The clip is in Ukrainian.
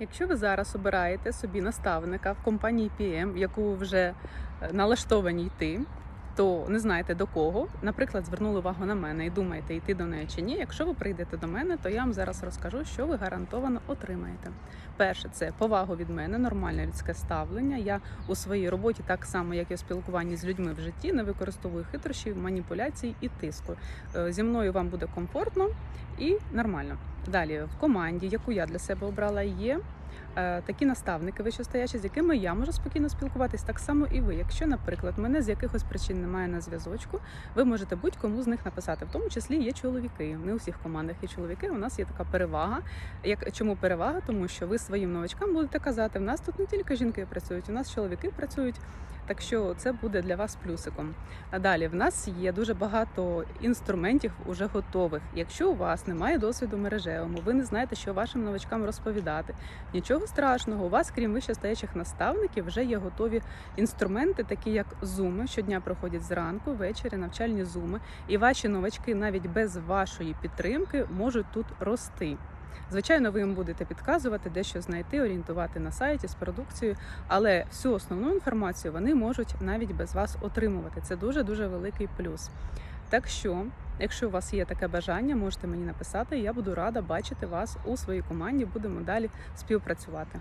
Якщо ви зараз обираєте собі наставника в компанії PM, в яку вже е, налаштовані йти, то не знаєте до кого, наприклад, звернули увагу на мене і думаєте, йти до неї чи ні. Якщо ви прийдете до мене, то я вам зараз розкажу, що ви гарантовано отримаєте. Перше, це повагу від мене, нормальне людське ставлення. Я у своїй роботі, так само як і у спілкуванні з людьми в житті, не використовую хитрощів, маніпуляцій і тиску. Е, Зі мною вам буде комфортно і нормально. Далі в команді, яку я для себе обрала, є е, такі наставники вищостоячі, з якими я можу спокійно спілкуватись, так само і ви. Якщо, наприклад, мене з якихось причин немає на зв'язочку, ви можете будь-кому з них написати. В тому числі є чоловіки. Не у всіх командах є чоловіки. У нас є така перевага. Як чому перевага? Тому що ви своїм новачкам будете казати, в нас тут не тільки жінки працюють, у нас чоловіки працюють. Так що це буде для вас плюсиком. А далі в нас є дуже багато інструментів уже готових. Якщо у вас немає досвіду мережевому, ви не знаєте, що вашим новачкам розповідати. Нічого страшного, у вас, крім вищестоячих наставників, вже є готові інструменти, такі як зуми. Щодня проходять зранку, ввечері, навчальні зуми. І ваші новачки навіть без вашої підтримки можуть тут рости. Звичайно, ви їм будете підказувати, де що знайти, орієнтувати на сайті з продукцією, але всю основну інформацію вони можуть навіть без вас отримувати. Це дуже дуже великий плюс. Так що, якщо у вас є таке бажання, можете мені написати. Я буду рада бачити вас у своїй команді. Будемо далі співпрацювати.